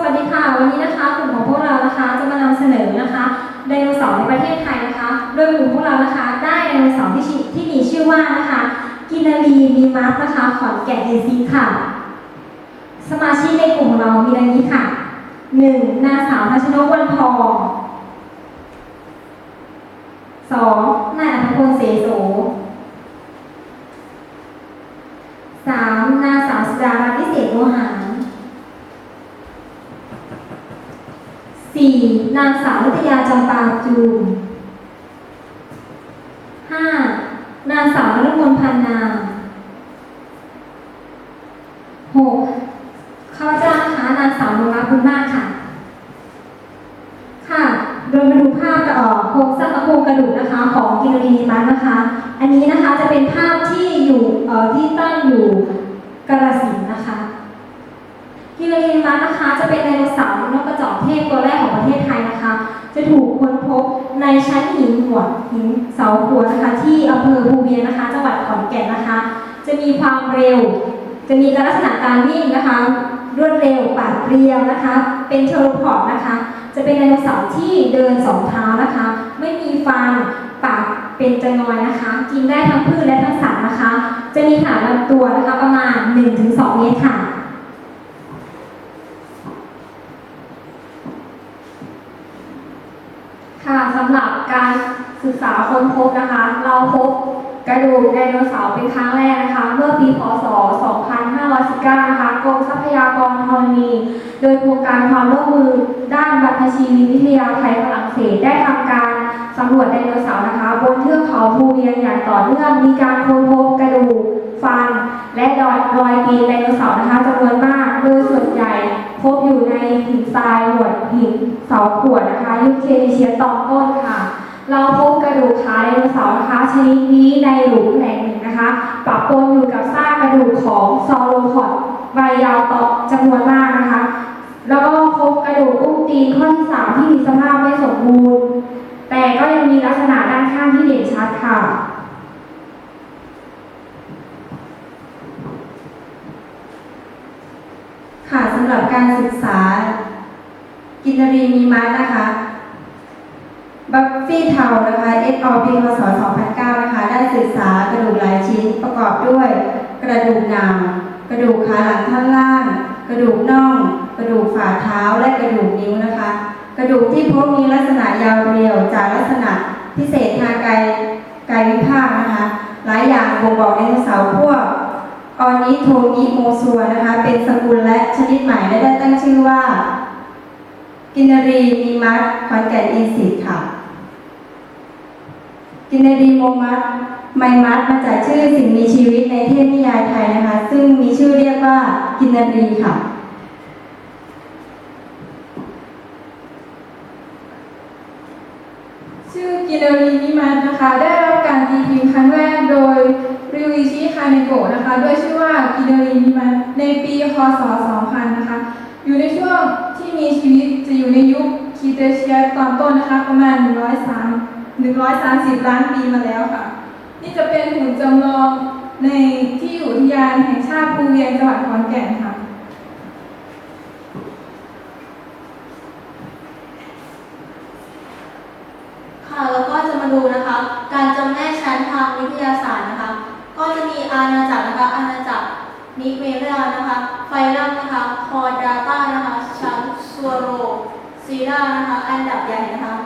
สวัสดีค่ะ วันนี้นะคะกลุ่มของพวกเรานะคะจะมานำเสนอนะคะไดโนเสาร์ในประเทศไทยนะคะ โดยกลุ่มพวกเรานะคะ ได้ไดโนเสาร์ที่ที่มีชื่อว่านะคะกินารีมีมาร์นะคะขอนแก่นเอซีค่ะ สมาชิกในกลุ่มเรามีดังนี้ค่ะ 1. นางสาวพัชนกวันทอง 2. นายอัธพลเสโส 3. นางสาวสุดารัตน์พิเศษโลหะ 4. นางสาวนิตยาจำปาจู 5. นางสาวนรมนพันนา 6. เข้าจ้างค้านางสาวนงรักคุณมากค่ะ ค่ะ โดยมาดูภาพต่อโคงสร้างโครงกระดูกนะคะของกิโนดีมันนะคะ อันนี้นะคะจะเป็นภาพที่อยู่ที่ตั้งอยู่กระสิน ธุ์นะคะกิโลลินมัสนนะคะ จะเป็นไดโนเสาร์นกกระจอกเทศตัวแรกของประเทศไทยนะคะ จะถูกค้นพบในชั้นหินหัวหินเสาหัวนะคะ ที่อำเภอภูเวียงนะคะ จังหวัดขอนแก่นนะคะ จะมีความเร็ว จะมีลักษณะการวิ่งนะคะ รวดเร็วปาดเรียวนะคะ เป็นเทอร์พอดนะคะ จะเป็นไดโนเสาร์ที่เดินสองเท้านะคะ ไม่มีฟันปากเป็นจะงอยนะคะ กินได้ทั้งพืชและทั้งสัตว์นะคะ จะมีขนาดลำตัวนะคะประมาณ 1-2 เมตรค่ะ ค่ะ สำหรับการศึกษาค้นพบนะคะ เราพบกระดูกไดโนเสาร์เป็นครั้งแรกนะคะ เมื่อปี พศ 2519 นะคะกรมทรัพยากรธรณี โดยโครงการความร่วมมือด้านบรรพชีวิทยาไทยฝรั่งเศสได้ทำการสำรวจไดโนเสาร์นะคะ บนเทือกเขาภูเวียงอย่างต่อเนื่องมีการค้นพบกระดูกฟัน และรอยรอยตีนไดโนเสาร์นะคะจำนวนมากโดยส่วนใหญ่ พบอยู่ในหินทรายหวดหิน เสาขวดนะคะยุคเคเนเชียตอนต้นค่ะ เราพบกระดูกขาไดโนเสาร์นะคะชนิดนี้ในหลุมแหล่งหนึ่งนะคะปะปนอยู่กับซากกระดูกของซอโลพอดวัยยาวต่อจำนวนมากนะคะ แล้วก็พบกระดูกอุ้งตีนข้อที่สามที่มีสภาพไม่สมบูรณ์ แต่ก็ยังมีลักษณะด้านข้างที่เด่นชัดค่ะค่ะสำหรับการศึกษา กินารีมีมัสนะคะบัฟฟี่เทานะคะเอสอปีพศ2009 นะคะ ได้ศึกษากระดูกหลายชิ้นประกอบด้วย กระดูกหนามกระดูกขาหลังท่อนล่าง กระดูกน่อง กระดูกฝ่าเท้าและกระดูกนิ้วนะคะ กระดูกที่พบมีลักษณะยาวเรียวจากลักษณะพิเศษทางกายกายวิภาคนะคะ หลายอย่างบ่งบอกไดโนเสาร์พวกออนิโทมิโมซัวนะคะ เป็นสกุลและชนิดใหม่และได้ตั้งชื่อว่า กินารีมีมัสคอนแก่นอินสิตค่ะ กินารีโมมัสไมมัสมาจากชื่อสิ่งมีชีวิตในเทพนิยายไทยนะคะ ซึ่งมีชื่อเรียกว่ากินารีค่ะ ชื่อกินรีนิมัสนะคะ ได้รับการตีพิมพ์ครั้งแรกโดยริวิชิคาเนโกะนะคะ ด้วยชื่อว่ากินรีนิมัสในปี คศ 2000 นะคะ อยู่ในช่วงที่มีชีวิตจะอยู่ในยุคคีเตเชียตอนต้นนะคะ ประมาณ 103 130 ล้านปีมาแล้วค่ะ นี่จะเป็นหุ่นจำลองในที่อุทยานแห่งชาติภูเวียงจังหวัดขอนแก่นค่ะค่ะแล้วก็จะมาดูนะคะ การจำแนกชั้นทางวิทยาศาสตร์นะคะ ก็จะมีอาณาจักรนะคะอาณาจักรนิเมเรียนะคะ ไฟรัมนะคะ คอดาต้านะคะ ชั้นซัวโรานะคะ อันดับใหญ่นะคะ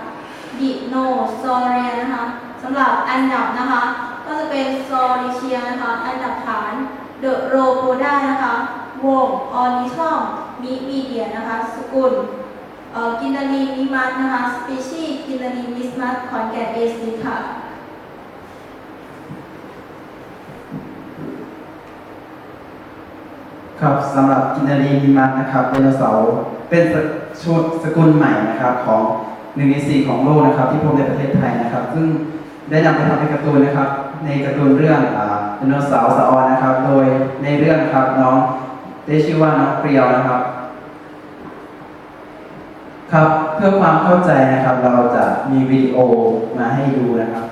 ดิโนซเรียนะคะสำหรับอันดับนะคะ ก็จะเป็นซอริเชียนะคะ อันดับฐานเดอะโรโปด้านะคะวงออนิทอมมิมีเดียนะคะ สกุลกินนารีมิมัสนะคะ สปีชีส์กินนารีมิสมัสขอนแก่นเอซีค่ะ ครับสำหรับกินนารีมิมัสนะครับไดโนเสาร์เป็นสชุดสกุลใหม่นะครับของหนึ่งในสี่ของโลกนะครับ ที่พบในประเทศไทยนะครับ ซึ่งได้นำไปทำเป็นการ์ตูนนะครับ ในการ์ตูนเรื่องอ่าไดโนเสาร์สะออนนะครับ โดยในเรื่องครับน้องได้ชื่อว่าน้องเปรียวนะครับ ครับเพื่อความเข้าใจนะครับ เราจะมีวิดีโอมาให้ดูนะครับ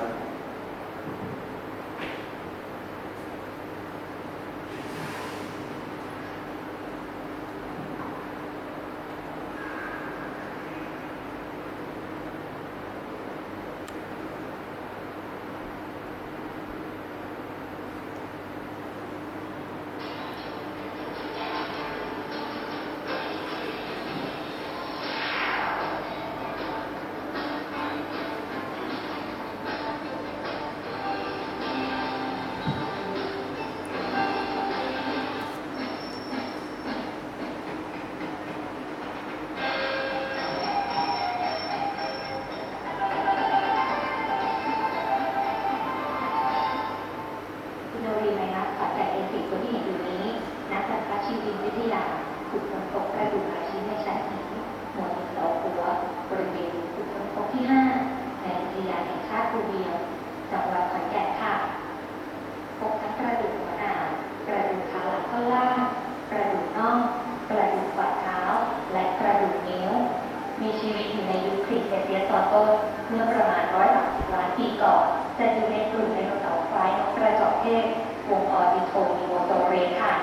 กระจอกเทศวงออริโทนิโมโตเรค่ะ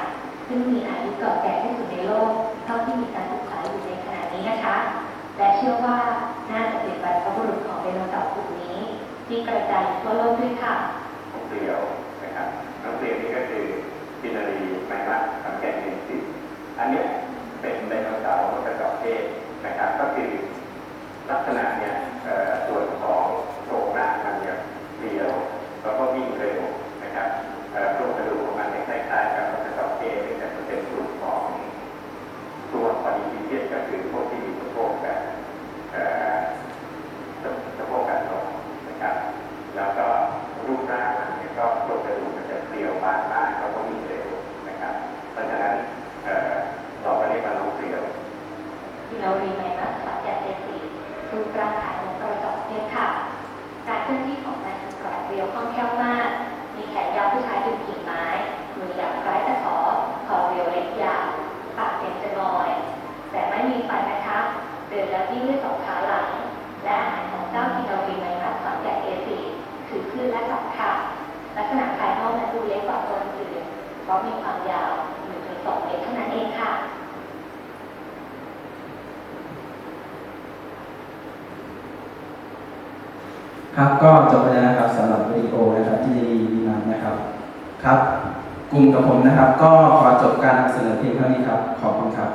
ซึ่งมีอายุเก่าแก่ที่สุดในโลก เท่าที่มีการศึกษาอยู่ในขณะนี้นะคะ และเชื่อว่าน่าจะเป็นบรรพบุรุษของไดโนเสาร์กลุ่มนี้ ที่กระจายทั่วโลกด้วยค่ะน้องเปลียวนะครับน้องเปลียวนี่ก็คือกินนารีไมมัสสังแกนเนสิอันนี้เป็นไดโนเสาร์กระจอกเทศนะครับ ก็คือลักษณะเนี่ย ยาวปากเป็นจะงอย แต่ไม่มีฟันนะคะเดินแล้ววิ่งด้วยสองขาหลัง และอาหารของเจ้ากินเราเรียนในมัสสัจจเจสีคือพืชและสัตว์ค่ะลักษณะภายนอกนั้นดูเล็กกว่าตัวอื่นเพราะมีความยาว1-2เมตรเท่านั้นเองค่ะครับก็จบไปแล้วนะครับสำหรับวิดีโอนะครับที่ดีมีนันนะครับครับ กลุ่มกับผมนะครับ ก็ขอจบการนำเสนอเพียงเท่านี้ครับ ขอบคุณครับ